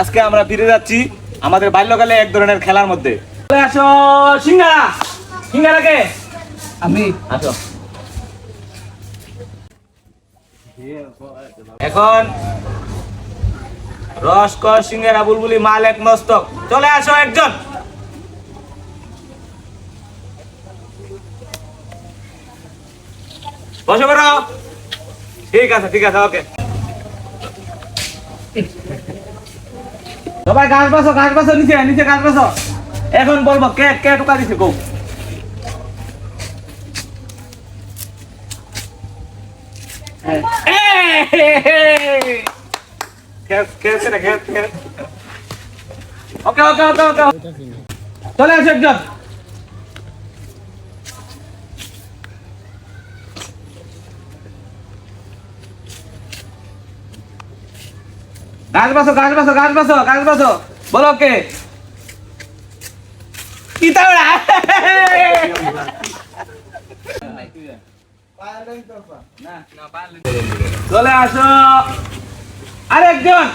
আজকে আমরা ফিরে যাচ্ছি আমাদের বাল্যকালে এক ধরনের খেলার মধ্যে। আসো, সিঙ্গারা! সিঙ্গারা কে? আমি, আসো। এখন রস, কর, সিঙ্গারা, বুলবুলি, মাল এক মস্তক চলে আসো একজন। বসে করো ঠিক আছে ঠিক আছে, ওকে। সবাই গাছ বাসো গাছ বাসো নিচে নিচে গাছ বাসো এখন বলব কে কে টোকা দিছে গো ওকে ওকে ওকে ওকে। চলে আসো একজন। গাছ বাসো গাছ বাসো গাছ বাসো গাছ বাসো বলো কে? কি তাওড়া চলে আসো। আরেকজন।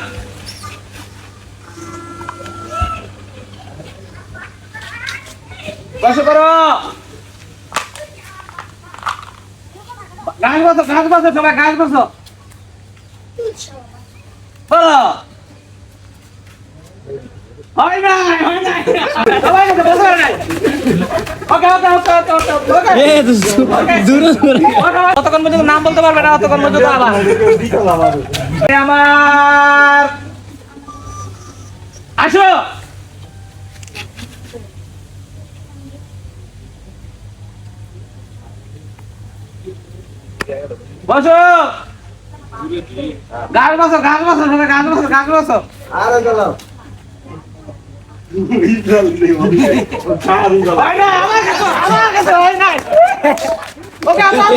বসো করো। গাছ বসো গাছ বসো সবাই গাছ বসো হয় নাই হয় নাই। সবাই গেছে বসো নাই ওকে ওকে ওকে ওকে ওকে ওকে এ দূর দূর কতক্ষণ পর্যন্ত নাম বলতে পারবে না ততক্ষণ পর্যন্ত আবার। আমার। আসো। বসো। গাছ বসো গাছ বসো সবাই গাছ বসো গাছ বসো হয় না, আমার কাছে, আমার কাছে নাই। ওকে, আমার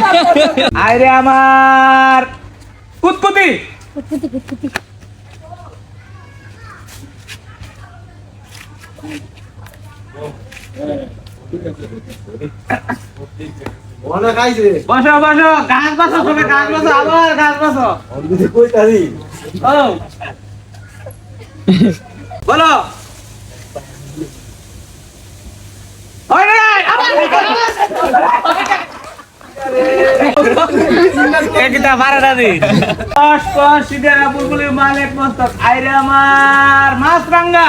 কাছে। আইরে অনেক আইছে। বসো বসো গাছ বসো সবাই গাছ বসো আবার গাছ বসো। অলরেডি কইতাছি। ও। বলো। হয় নাই, আবার একটা বারো দাদি। কষ্ট সিধা বুলবুলি মালিক মস্তক। আইরে আমার মাছ রাঙ্গা।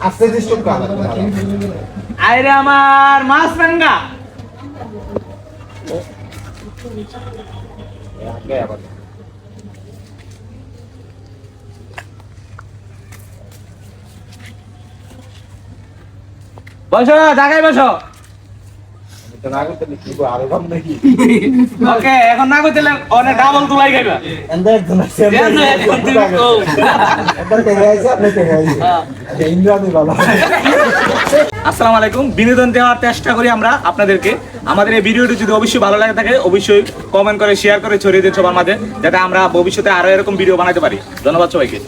আস্তে কর আইরে আমার মাছ রাঙ্গা বসো জায়গায় বসো তো না করতে কি আরও কম নাকি ওকে এখন না অনেক ডাবল তুলাই গাইবা কে আপনি কে বাবা আসসালামু আলাইকুম বিনোদন দেওয়ার চেষ্টা করি আমরা আপনাদেরকে। আমাদের এই ভিডিওটি যদি অবশ্যই ভালো লাগে থাকে অবশ্যই কমেন্ট করে শেয়ার করে ছড়িয়ে দিন সবার মাঝে যাতে আমরা ভবিষ্যতে আরও এরকম ভিডিও বানাতে পারি। ধন্যবাদ সবাইকে।